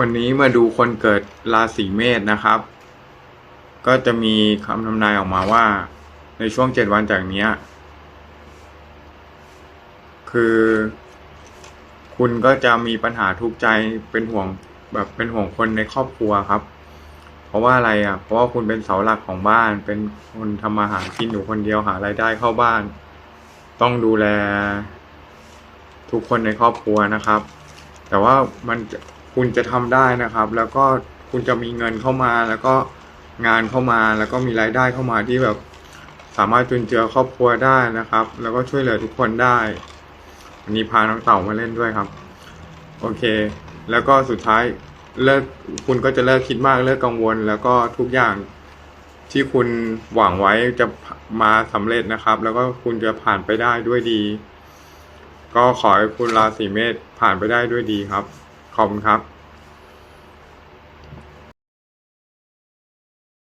วันนี้มาดูคนเกิดราศีเมษนะครับ ก็จะมีคำทำนายออกมาว่า ในช่วงเจ็ดวันจากนี้คือ คุณก็จะมีปัญหาทุกข์ใจเป็นห่วงแบบเป็นห่วงคนในครอบครัวครับ เพราะว่าอะไรอะ เพราะว่าคุณเป็นเสาหลักของบ้าน เป็นคนทำมาหากินอยู่คนเดียวหารายได้เข้าบ้าน ต้องดูแล ทุกคนในครอบครัวนะครับ แต่ว่ามันจะ คุณจะทำได้นะครับ แล้วก็คุณจะมีเงินเข้ามา แล้วก็งานเข้ามา แล้วก็มีรายได้เข้ามาที่แบบสามารถจุนเจือครอบครัวได้นะครับ แล้วก็ช่วยเหลือทุกคนได้วันนี้พาน้องเต่ามาเล่นด้วยครับ โอเค แล้วก็สุดท้ายเลิกคุณก็จะเลิกคิดมากเลิกกังวล แล้วก็ทุกอย่างที่คุณหวังไว้จะมาสำเร็จนะครับ แล้วก็คุณจะผ่านไปได้ด้วยดี ก็ขอให้คุณราศีเมษผ่านไปได้ด้วยดีครับ ขอบคุณครับ